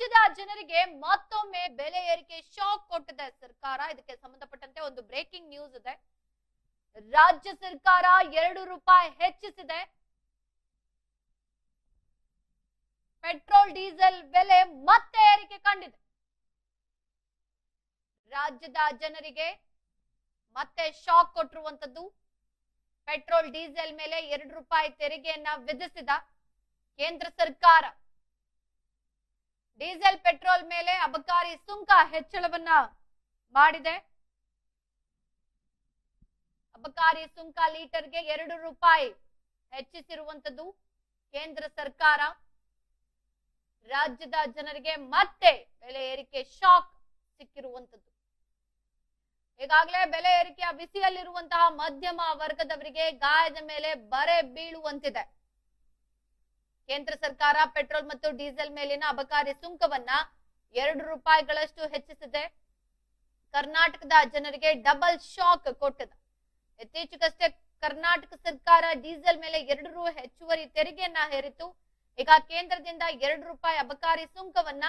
ರಾಜ್ಯದ ಜನರಿಗೆ ಮತ್ತೊಮ್ಮೆ ಬೆಲೆ ಏರಿಕೆ ಶಾಕ್ ಕೊಟ್ಟಿದೆ ಸರ್ಕಾರ. ಇದಕ್ಕೆ ಸಂಬಂಧಪಟ್ಟಂತೆ ಒಂದು ಬ್ರೇಕಿಂಗ್ ನ್ಯೂಸ್ ಇದೆ. ರಾಜ್ಯ ಸರ್ಕಾರ ಎರಡು ರೂಪಾಯಿ ಹೆಚ್ಚಿಸಿದೆ. ಪೆಟ್ರೋಲ್, ಡೀಸೆಲ್ ಬೆಲೆ ಮತ್ತೆ ಏರಿಕೆ ಕಂಡಿದೆ. ರಾಜ್ಯದ ಜನರಿಗೆ ಮತ್ತೆ ಶಾಕ್ ಕೊಟ್ಟಿರುವಂತದ್ದು ಪೆಟ್ರೋಲ್, ಡೀಸೆಲ್ ಮೇಲೆ ಎರಡು ರೂಪಾಯಿ ತೆರಿಗೆಯನ್ನ ವಿಧಿಸಿದ ಕೇಂದ್ರ ಸರ್ಕಾರ. ಡೀಸೆಲ್ ಪೆಟ್ರೋಲ್ ಮೇಲೆ ಅಬಕಾರಿ ಸುಂಕ ಹೆಚ್ಚಳವನ್ನ ಮಾಡಿದೆ. ಅಬಕಾರಿ ಸುಂಕ ಲೀಟರ್ಗೆ ಎರಡು ರೂಪಾಯಿ ಹೆಚ್ಚಿಸಿರುವಂತದ್ದು ಕೇಂದ್ರ ಸರ್ಕಾರ. ರಾಜ್ಯದ ಜನರಿಗೆ ಮತ್ತೆ ಬೆಲೆ ಏರಿಕೆ ಶಾಕ್ ಸಿಕ್ಕಿರುವಂತದ್ದು. ಈಗಾಗಲೇ ಬೆಲೆ ಏರಿಕೆಯ ಬಿಸಿಯಲ್ಲಿರುವಂತಹ ಮಧ್ಯಮ ವರ್ಗದವರಿಗೆ ಗಾಯದ ಮೇಲೆ ಬರೆ ಬೀಳುವಂತಿದೆ. ಕೇಂದ್ರ ಸರ್ಕಾರ ಪೆಟ್ರೋಲ್ ಮತ್ತು ಡೀಸೆಲ್ ಮೇಲಿನ ಅಬಕಾರಿ ಸುಂಕವನ್ನ ಎರಡು ರೂಪಾಯಿಗಳಷ್ಟು ಹೆಚ್ಚಿಸಿದೆ. ಕರ್ನಾಟಕದ ಜನರಿಗೆ ಡಬಲ್ ಶಾಕ್ ಕೊಟ್ಟದ. ಇತ್ತೀಚೆಗಷ್ಟೇ ಕರ್ನಾಟಕ ಸರ್ಕಾರ ಡೀಸೆಲ್ ಮೇಲೆ ಎರಡು ರೂ ಹೆಚ್ಚುವರಿ ತೆರಿಗೆಯನ್ನ ಹೇರಿತು ಈಗ ಕೇಂದ್ರದಿಂದ ಎರಡು ರೂಪಾಯಿ ಅಬಕಾರಿ ಸುಂಕವನ್ನ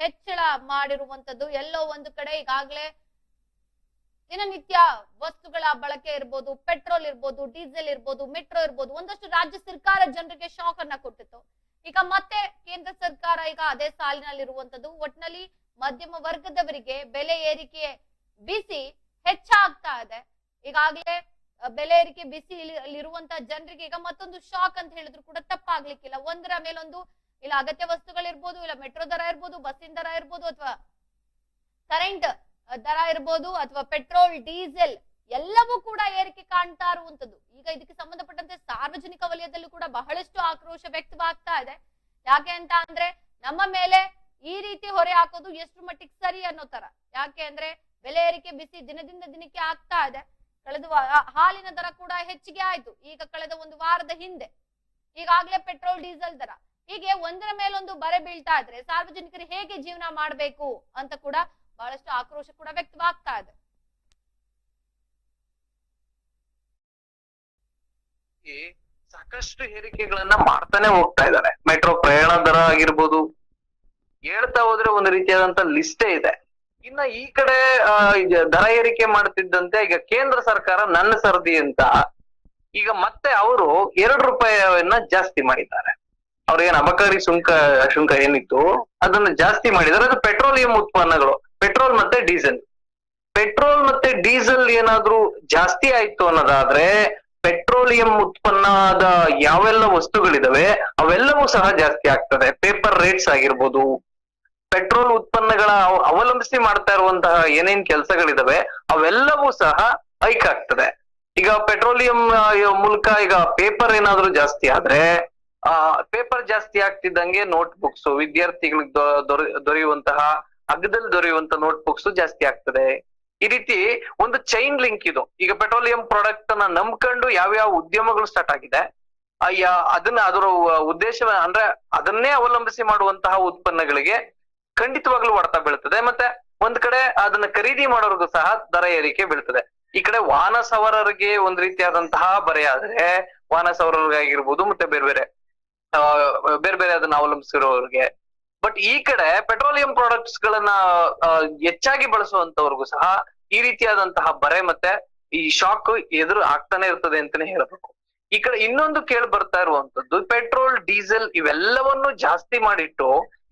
ಹೆಚ್ಚಳ ಮಾಡಿರುವಂತದ್ದು ಎಲ್ಲೋ ಒಂದು ಕಡೆ ಈಗಾಗಲೇ ದಿನನಿತ್ಯ ವಸ್ತುಗಳ ಬಳಕೆ ಇರ್ಬೋದು, ಪೆಟ್ರೋಲ್ ಇರ್ಬೋದು, ಡೀಸೆಲ್ ಇರ್ಬೋದು, ಮೆಟ್ರೋ ಇರ್ಬೋದು, ಒಂದಷ್ಟು ರಾಜ್ಯ ಸರ್ಕಾರ ಜನರಿಗೆ ಶಾಕ್ ಅನ್ನ ಕೊಟ್ಟಿತ್ತು. ಈಗ ಮತ್ತೆ ಕೇಂದ್ರ ಸರ್ಕಾರ ಈಗ ಅದೇ ಸಾಲಿನಲ್ಲಿ ಇರುವಂತದ್ದು ಒಟ್ನಲ್ಲಿ ಮಧ್ಯಮ ವರ್ಗದವರಿಗೆ ಬೆಲೆ ಏರಿಕೆ ಬಿಸಿ ಹೆಚ್ಚಾಗ್ತಾ ಇದೆ. ಈಗಾಗಲೇ ಬೆಲೆ ಏರಿಕೆ ಬಿಸಿ ಇರುವಂತ ಜನರಿಗೆ ಈಗ ಮತ್ತೊಂದು ಶಾಕ್ ಅಂತ ಹೇಳಿದ್ರು ಕೂಡ ತಪ್ಪಾಗ್ಲಿಕ್ಕಿಲ್ಲ. ಒಂದರ ಮೇಲೊಂದು, ಇಲ್ಲ ಅಗತ್ಯ ವಸ್ತುಗಳಿರ್ಬೋದು, ಇಲ್ಲ ಮೆಟ್ರೋ ದರ ಇರ್ಬೋದು, ಬಸ್ಸಿನ ದರ ಇರ್ಬೋದು ಅಥವಾ ಕರೆಂಟ್ ದರ ಇರ್ಬೋದು ಅಥವಾ ಪೆಟ್ರೋಲ್, ಡೀಸೆಲ್ ಎಲ್ಲವೂ ಕೂಡ ಏರಿಕೆ ಕಾಣ್ತಾ ಇರುವಂತದ್ದು ಈಗ ಇದಕ್ಕೆ ಸಂಬಂಧಪಟ್ಟಂತೆ ಸಾರ್ವಜನಿಕ ವಲಯದಲ್ಲೂ ಕೂಡ ಬಹಳಷ್ಟು ಆಕ್ರೋಶ ವ್ಯಕ್ತವಾಗ್ತಾ ಇದೆ. ಯಾಕೆ ಅಂತ ಅಂದ್ರೆ ನಮ್ಮ ಮೇಲೆ ಈ ರೀತಿ ಹೊರೆ ಹಾಕೋದು ಎಷ್ಟು ಮಟ್ಟಿಗೆ ಸರಿ ಅನ್ನೋ ತರ ಯಾಕೆ ಅಂದ್ರೆ ಬೆಲೆ ಏರಿಕೆ ಬಿಸಿ ದಿನದಿಂದ ದಿನಕ್ಕೆ ಆಗ್ತಾ ಇದೆ. ಕಳೆದ ಹಾಲಿನ ದರ ಕೂಡ ಹೆಚ್ಚಿಗೆ ಆಯ್ತು. ಈಗ ಕಳೆದ ಒಂದು ವಾರದ ಹಿಂದೆ. ಈಗಾಗಲೇ ಪೆಟ್ರೋಲ್, ಡೀಸೆಲ್ ದರ. ಹೀಗೆ ಒಂದರ ಮೇಲೊಂದು ಬರೆ ಬೀಳ್ತಾ ಇದ್ರೆ ಸಾರ್ವಜನಿಕರು ಹೇಗೆ ಜೀವನ ಮಾಡಬೇಕು ಅಂತ ಕೂಡ ಬಹಳಷ್ಟು ಆಕ್ರೋಶ ಕೂಡ ವ್ಯಕ್ತವಾಗ್ತಾ ಇದೆ. ಸಾಕಷ್ಟು ಏರಿಕೆಗಳನ್ನ ಮಾಡ್ತಾನೆ ಹೋಗ್ತಾ ಇದ್ದಾರೆ. ಮೆಟ್ರೋ ಪ್ರಯಾಣ ದರ ಆಗಿರ್ಬೋದು, ಹೇಳ್ತಾ ಹೋದ್ರೆ ಒಂದು ರೀತಿಯಾದಂತ ಲಿಸ್ಟೇ ಇದೆ. ಇನ್ನ ಈ ಕಡೆ ದರ ಏರಿಕೆ ಮಾಡ್ತಿದ್ದಂತೆ ಈಗ ಕೇಂದ್ರ ಸರ್ಕಾರ ನನ್ನ ಸರದಿ ಅಂತ, ಈಗ ಮತ್ತೆ ಅವರು ಎರಡು ರೂಪಾಯಿಯನ್ನ ಜಾಸ್ತಿ ಮಾಡಿದ್ದಾರೆ. ಅವ್ರೇನ್ ಅಬಕಾರಿ ಸುಂಕ ಶುಂಕ ಏನಿತ್ತು, ಅದನ್ನ ಜಾಸ್ತಿ ಮಾಡಿದ್ದಾರೆ. ಅದು ಪೆಟ್ರೋಲಿಯಂ ಉತ್ಪನ್ನಗಳು. ಪೆಟ್ರೋಲ್ ಮತ್ತೆ ಡೀಸೆಲ್. ಪೆಟ್ರೋಲ್ ಮತ್ತೆ ಡೀಸೆಲ್ ಏನಾದ್ರೂ ಜಾಸ್ತಿ ಆಯ್ತು ಅನ್ನೋದಾದ್ರೆ ಪೆಟ್ರೋಲಿಯಂ ಉತ್ಪನ್ನದ ಯಾವೆಲ್ಲ ವಸ್ತುಗಳಿದಾವೆ, ಅವೆಲ್ಲವೂ ಸಹ ಜಾಸ್ತಿ ಆಗ್ತದೆ. ಪೇಪರ್ ರೇಟ್ಸ್ ಆಗಿರ್ಬೋದು, ಪೆಟ್ರೋಲ್ ಉತ್ಪನ್ನಗಳ ಅವ- ಅವಲಂಬಿಸಿ ಮಾಡ್ತಾ ಇರುವಂತಹ ಏನೇನ್ ಕೆಲಸಗಳಿದಾವೆ, ಅವೆಲ್ಲವೂ ಸಹ ಹೈಕ್ ಆಗ್ತದೆ. ಈಗ ಪೆಟ್ರೋಲಿಯಂ ಮೂಲಕ ಈಗ ಪೇಪರ್ ಏನಾದ್ರೂ ಜಾಸ್ತಿ ಆದ್ರೆ, ಆ, ಪೇಪರ್ ಜಾಸ್ತಿ ಆಗ್ತಿದ್ದಂಗೆ ನೋಟ್ ಬುಕ್ಸ್ ವಿದ್ಯಾರ್ಥಿಗಳಿಗೆ ದೊರೆಯುವಂತಹ ಅಗ್ಗದಲ್ಲಿ ದೊರೆಯುವಂತ ನೋಟ್ ಬುಕ್ಸ್ ಜಾಸ್ತಿ ಆಗ್ತದೆ. ಈ ರೀತಿ ಒಂದು ಚೈನ್ ಲಿಂಕ್ ಇದು. ಈಗ ಪೆಟ್ರೋಲಿಯಂ ಪ್ರಾಡಕ್ಟ್ ಅನ್ನ ನಂಬ್ಕೊಂಡು ಯಾವ್ಯಾವ ಉದ್ಯಮಗಳು ಸ್ಟಾರ್ಟ್ ಆಗಿದೆ. ಅಯ್ಯ, ಅದನ್ನ ಅದರ ಉದ್ದೇಶ ಅಂದ್ರೆ ಅದನ್ನೇ ಅವಲಂಬಿಸಿ ಮಾಡುವಂತಹ ಉತ್ಪನ್ನಗಳಿಗೆ ಖಂಡಿತವಾಗ್ಲೂ ಹೊಡೆತ ಬೀಳ್ತದೆ. ಮತ್ತೆ ಒಂದ್ ಕಡೆ ಅದನ್ನ ಖರೀದಿ ಮಾಡೋರ್ಗು ಸಹ ದರ ಏರಿಕೆ ಬೀಳ್ತದೆ. ಈ ಕಡೆ ವಾಹನ ಸವಾರರಿಗೆ ಒಂದ್ ರೀತಿಯಾದಂತಹ ಬರೆ ಆದ್ರೆ ವಾಹನ ಸವಾರರಿಗಾಗಿರ್ಬೋದು, ಮತ್ತೆ ಬೇರೆ ಬೇರೆ ಬೇರೆ ಬೇರೆ ಅದನ್ನ ಅವಲಂಬಿಸಿರೋರಿಗೆ ಬಟ್ ಈ ಕಡೆ ಪೆಟ್ರೋಲಿಯಂ ಪ್ರಾಡಕ್ಟ್ಸ್ ಗಳನ್ನ ಹೆಚ್ಚಾಗಿ ಬಳಸುವಂತವ್ರಿಗೂ ಸಹ ಈ ರೀತಿಯಾದಂತಹ ಬರೆ ಮತ್ತೆ ಈ ಶಾಕ್ ಎದುರು ಆಗ್ತಾನೆ ಇರ್ತದೆ ಅಂತಾನೆ ಹೇಳ್ಬೇಕು. ಈ ಕಡೆ ಇನ್ನೊಂದು ಕೇಳಿ ಬರ್ತಾ ಇರುವಂತದ್ದು ಪೆಟ್ರೋಲ್ ಡೀಸೆಲ್ ಇವೆಲ್ಲವನ್ನು ಜಾಸ್ತಿ ಮಾಡಿಟ್ಟು,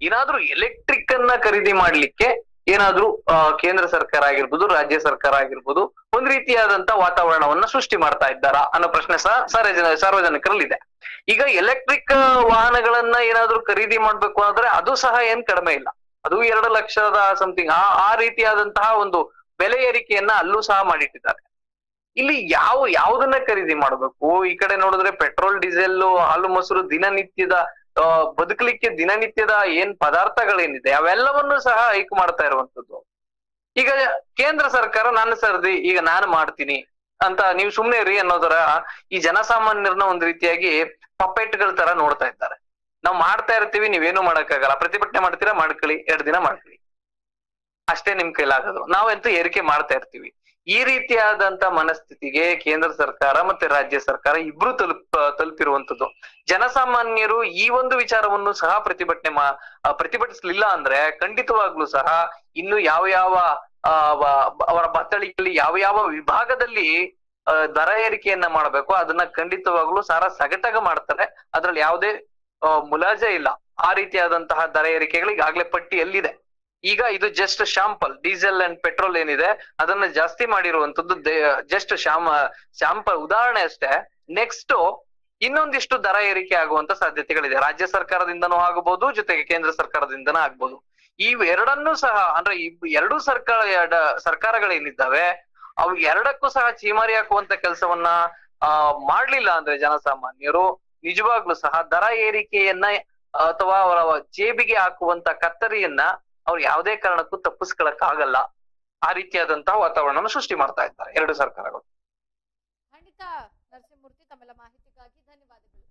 ಏನಾದ್ರೂ ಎಲೆಕ್ಟ್ರಿಕ್ ಅನ್ನ ಖರೀದಿ ಮಾಡ್ಲಿಕ್ಕೆ ಏನಾದ್ರೂ ಕೇಂದ್ರ ಸರ್ಕಾರ ಆಗಿರ್ಬೋದು, ರಾಜ್ಯ ಸರ್ಕಾರ ಆಗಿರ್ಬೋದು, ಒಂದ್ ರೀತಿಯಾದಂತ ವಾತಾವರಣವನ್ನ ಸೃಷ್ಟಿ ಮಾಡ್ತಾ ಇದ್ದಾರಾ ಅನ್ನೋ ಪ್ರಶ್ನೆ ಸಹ ಸಾರ್ವಜನ, ಸಾರ್ವಜನಿಕರಲ್ಲಿದೆ. ಈಗ ಎಲೆಕ್ಟ್ರಿಕ್ ವಾಹನಗಳನ್ನ ಏನಾದ್ರೂ ಖರೀದಿ ಮಾಡ್ಬೇಕು ಅಂದ್ರೆ ಅದು ಸಹ ಏನ್ ಕಡಿಮೆ ಇಲ್ಲ. ಅದು ಎರಡು ಲಕ್ಷದ ಸಮಥಿಂಗ್ ಆ ಆ ರೀತಿಯಾದಂತಹ ಒಂದು ಬೆಲೆ ಏರಿಕೆಯನ್ನ ಅಲ್ಲೂ ಸಹ ಮಾಡಿಟ್ಟಿದ್ದಾರೆ. ಇಲ್ಲಿ ಯಾವ, ಯಾವ್ದನ್ನ ಖರೀದಿ ಮಾಡ್ಬೇಕು? ಈ ಕಡೆ ನೋಡಿದ್ರೆ ಪೆಟ್ರೋಲ್ ಡೀಸೆಲ್ ಹಾಲು, ಮೊಸರು ದಿನನಿತ್ಯದ ಬದುಕಲಿಕ್ಕೆ ದಿನನಿತ್ಯದ ಏನ್ ಪದಾರ್ಥಗಳೇನಿದೆ, ಅವೆಲ್ಲವನ್ನು ಸಹ ಹೈಕ್ ಮಾಡ್ತಾ ಇರುವಂತದ್ದು ಈಗ ಕೇಂದ್ರ ಸರ್ಕಾರ, ನನ್ನ ಸರ್ದಿ, ಈಗ ನಾನು ಮಾಡ್ತೀನಿ ಅಂತ ನೀವು ಸುಮ್ನೆ ಇರಿ ಅನ್ನೋದರ ಈ ಜನಸಾಮಾನ್ಯರನ್ನ ಒಂದ್ ರೀತಿಯಾಗಿ ಪಪ್ಪೆಟ್ಗಳ ತರ ನೋಡ್ತಾ ಇದ್ದಾರೆ. ನಾವು ಮಾಡ್ತಾ ಇರ್ತೀವಿ, ನೀವೇನು ಮಾಡಕ್ಕಾಗಲ್ಲ. ಪ್ರತಿಭಟನೆ ಮಾಡ್ತೀರಾ, ಮಾಡ್ಕೊಳ್ಳಿ. ಎರಡ್ ದಿನ ಮಾಡ್ಕೊಳ್ಳಿ. ಅಷ್ಟೇ ನಿಮ್ ಕೈಲಾಗೋದು. ನಾವೆಂತೂ ಏರಿಕೆ ಮಾಡ್ತಾ ಇರ್ತೀವಿ. ಈ ರೀತಿಯಾದಂತ ಮನಸ್ಥಿತಿಗೆ ಕೇಂದ್ರ ಸರ್ಕಾರ ಮತ್ತೆ ರಾಜ್ಯ ಸರ್ಕಾರ ಇಬ್ರು ತಲುಪ ತಲುಪಿರುವಂತದ್ದು ಜನಸಾಮಾನ್ಯರು ಈ ಒಂದು ವಿಚಾರವನ್ನು ಸಹ ಪ್ರತಿಭಟನೆ ಮಾ ಪ್ರತಿಭಟಿಸ್ಲಿಲ್ಲ ಅಂದ್ರೆ ಖಂಡಿತವಾಗ್ಲೂ ಸಹ ಇನ್ನು ಯಾವ ಯಾವ ಅವರ ಬತ್ತಳಿಕೆಯಲ್ಲಿ ಯಾವ ಯಾವ ವಿಭಾಗದಲ್ಲಿ ದರ ಏರಿಕೆಯನ್ನ ಮಾಡಬೇಕು ಅದನ್ನ ಖಂಡಿತವಾಗ್ಲೂ ಸಾರ ಸಗಟಾಗ ಮಾಡ್ತಾರೆ. ಅದ್ರಲ್ಲಿ ಯಾವುದೇ ಮುಲಾಜೆ ಇಲ್ಲ. ಆ ರೀತಿಯಾದಂತಹ ದರ ಏರಿಕೆಗಳು ಈಗಾಗಲೇ ಪಟ್ಟಿಯಲ್ಲಿದೆ. ಈಗ ಇದು just sample diesel and petrol ಏನಿದೆ, ಅದನ್ನ ಜಾಸ್ತಿ ಮಾಡಿರುವಂತದ್ದು ಜಸ್ಟ್ ಶಾಮ ಶಾಂಪಲ್ ಉದಾಹರಣೆ ಅಷ್ಟೇ. ನೆಕ್ಸ್ಟ್ ಇನ್ನೊಂದಿಷ್ಟು ದರ ಏರಿಕೆ ಆಗುವಂತ ಸಾಧ್ಯತೆಗಳಿದೆ. ರಾಜ್ಯ ಸರ್ಕಾರದಿಂದನೂ ಆಗಬಹುದು ಜೊತೆಗೆ ಕೇಂದ್ರ ಸರ್ಕಾರದಿಂದನೂ ಆಗ್ಬೋದು. ಈ ಎರಡನ್ನೂ ಸಹ, ಅಂದ್ರೆ ಎರಡೂ ಸರ್ಕಾರ ಸರ್ಕಾರಗಳೇನಿದ್ದಾವೆ, ಅವು ಎರಡಕ್ಕೂ ಸಹ ಚೀಮಾರಿ ಹಾಕುವಂತ ಕೆಲಸವನ್ನ, ಆ, ಮಾಡ್ಲಿಲ್ಲ ಅಂದ್ರೆ ಜನಸಾಮಾನ್ಯರು, ನಿಜವಾಗ್ಲೂ ಸಹ ದರ ಏರಿಕೆಯನ್ನ, ಅಥವಾ ಅವರ ಜೇಬಿಗೆ ಹಾಕುವಂತ ಕತ್ತರಿಯನ್ನ ಅವ್ರು ಯಾವುದೇ ಕಾರಣಕ್ಕೂ ತಪ್ಪಿಸ್ಕೊಳಕ್ ಆಗಲ್ಲ ಆ ರೀತಿಯಾದಂತಹ ವಾತಾವರಣವನ್ನು ಸೃಷ್ಟಿ ಮಾಡ್ತಾ ಇದ್ದಾರೆ ಎರಡು ಸರ್ಕಾರಗಳು. ಖಂಡಿತ ನರಸಿಂಹಮೂರ್ತಿ ತಮ್ಮೆಲ್ಲ ಮಾಹಿತಿಗಾಗಿ ಧನ್ಯವಾದಗಳು.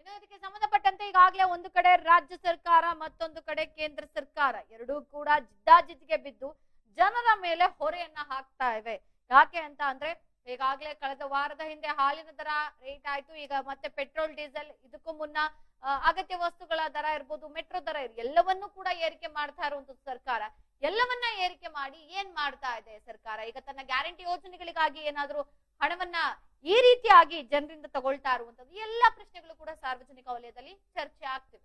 ಇನ್ನು ಇದಕ್ಕೆ ಸಂಬಂಧಪಟ್ಟಂತೆ ಈಗಾಗಲೇ ಒಂದು ಕಡೆ ರಾಜ್ಯ ಸರ್ಕಾರ, ಮತ್ತೊಂದು ಕಡೆ ಕೇಂದ್ರ ಸರ್ಕಾರ ಎರಡೂ ಕೂಡ ಜಿದ್ದಾಜಿದ್ದಿಗೆ ಬಿದ್ದು ಜನರ ಮೇಲೆ ಹೊರೆಯನ್ನ ಹಾಕ್ತಾ ಇವೆ. ಯಾಕೆ ಅಂತ ಅಂದ್ರೆ ಈಗಾಗಲೇ ಕಳೆದ ವಾರದ ಹಿಂದೆ ಹಾಲಿನ ದರ ರೇಟ್ ಆಯ್ತು. ಈಗ ಮತ್ತೆ ಪೆಟ್ರೋಲ್ ಡೀಸೆಲ್ ಇದಕ್ಕೂ ಮುನ್ನ ಅಗತ್ಯ ವಸ್ತುಗಳ ದರ ಇರ್ಬೋದು, ಮೆಟ್ರೋ ದರ ಎಲ್ಲವನ್ನೂ ಕೂಡ ಏರಿಕೆ ಮಾಡ್ತಾ ಇರುವಂತದ್ದು ಸರ್ಕಾರ. ಎಲ್ಲವನ್ನ ಏರಿಕೆ ಮಾಡಿ ಏನ್ ಮಾಡ್ತಾ ಇದೆ ಸರ್ಕಾರ? ಈಗ ತನ್ನ ಗ್ಯಾರಂಟಿ ಯೋಜನೆಗಳಿಗಾಗಿ ಏನಾದ್ರೂ ಹಣವನ್ನ ಈ ರೀತಿಯಾಗಿ ಜನರಿಂದ ತಗೊಳ್ತಾ ಇರುವಂತದ್ದು ಎಲ್ಲ ಪ್ರಶ್ನೆಗಳು ಕೂಡ ಸಾರ್ವಜನಿಕ ವಲಯದಲ್ಲಿ ಚರ್ಚೆ ಆಗ್ತಿವೆ.